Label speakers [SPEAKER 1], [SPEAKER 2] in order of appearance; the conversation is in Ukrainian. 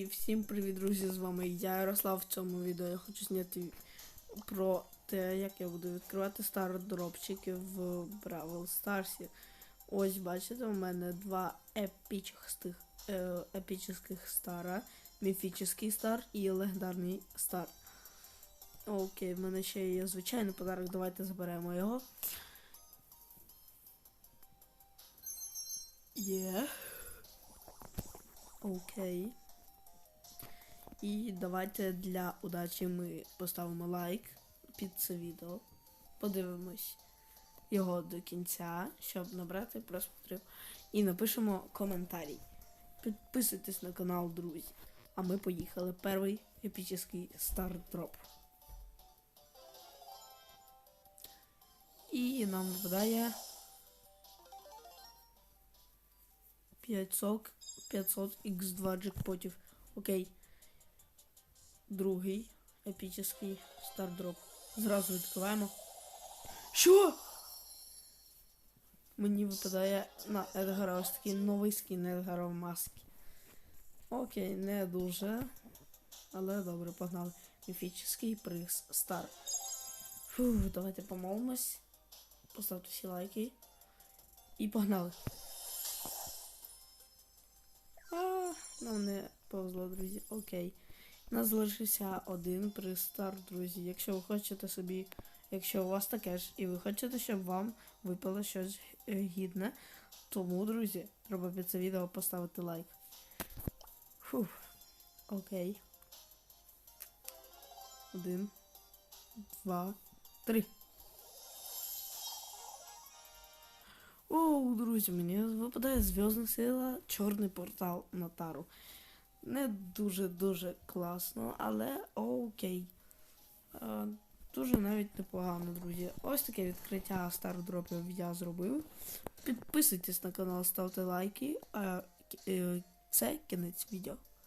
[SPEAKER 1] І всім привіт, друзі! З вами я Ярослав. В цьому відео я хочу зняти про те, як я буду відкривати стардропчики в Бравл Старсі. Ось бачите, у мене два епічних, е, епічних стара, міфічний стар і легендарний стар. Окей, в мене ще є звичайний подарок, давайте заберемо його. Є. Окей. І давайте для удачі ми поставимо лайк під це відео. Подивимось його до кінця, щоб набрати просмотрів. І напишемо коментарі. Підписуйтесь на канал, друзі. А ми поїхали. Перший епічний стардроп. І нам випадає 500, 500 x2 джекпотів. Окей. Другий епічний стардроп. Зразу відкриваємо. Що? Мені випадає на Едгара ось такий новий скін Едгара в маски. Окей, не дуже. Але добре, погнали. Міфічний приз Стар. Фух, давайте помолимось. Поставте всі лайки. І погнали. А, нам не повезло, друзі. Окей. У нас залишився один пристар, друзі. Якщо ви хочете собі, якщо у вас таке ж, і ви хочете, щоб вам випало щось е, гідне, тому, друзі, треба під це відео поставити лайк. Фух. Окей. Один. Два. Три. Оу, друзі, мені випадає зв'язна сила Чорний портал на тару. Не дуже-дуже класно, але окей. Е, дуже навіть непогано, друзі. Ось таке відкриття стардропів я зробив. Підписуйтесь на канал, ставте лайки. А е, це кінець відео.